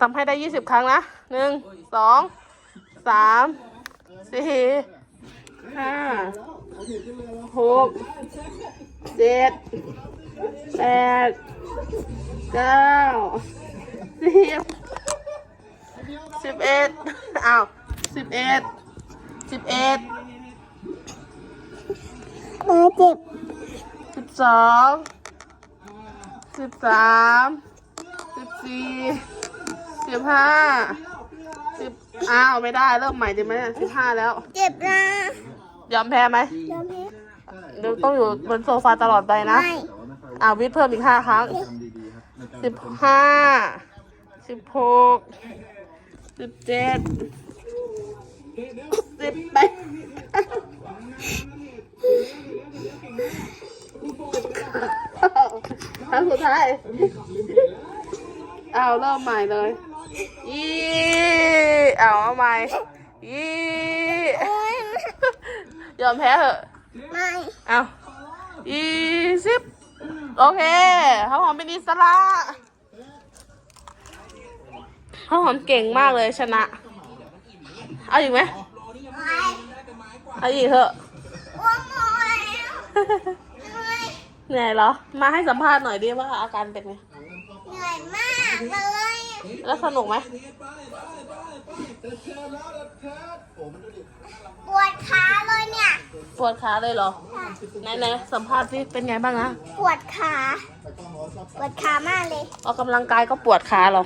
ทำให้ได้ยี่สิบครั้งนะหนึ่งสองสามสี่ห้าหกเจ็ดแปดเก้าสิบสิบเอ็ดอ้าวสิบเอ็ดสิบเอ็ดเบอร์เจ็บสิบสองสิบสามสิบสี่ สิบห้าสิบอ้าวไม่ได้เริ่มใหม่ดีไหมสิบห้าแล้ว เจ็บนะยอมแพ้ไหมยอมแพ้เดี๋ยวต้องอยู่บนโซฟาตลอดไปนะไม่อ่าวิทย์เพิ่มอีกห้าครั้งสิบห้าสิบหกสิบเจ็ดสิบแปดครั้งสุดท้ายเอาเริ่มใหม่เลย ยี่เอาเอาใหม่ยี่โอ๊ยยอมแพ้เหอะ ไม่ เอายี่สิบโอเคข้าวหอมเป็นอิสระข้าวหอมเก่งมากเลยชนะ เอาอีกไหมไม่เอาอีกเถอะอ้วงหมดแล้วเหนื่อยเหนื่อยเหรอ มาให้สัมภาษณ์หน่อยดิว่าอาการเป็นไง เหนื่อยมากเลย แล้วสนุกไหมปวดขาเลยเนี่ย ปวดขาเลยเหรอไหนไหนๆสัมภาษณ์สิเป็นไงบ้างนะปวดขา ปวดขามากเลย ออกกำลังกายก็ปวดขาเหรอ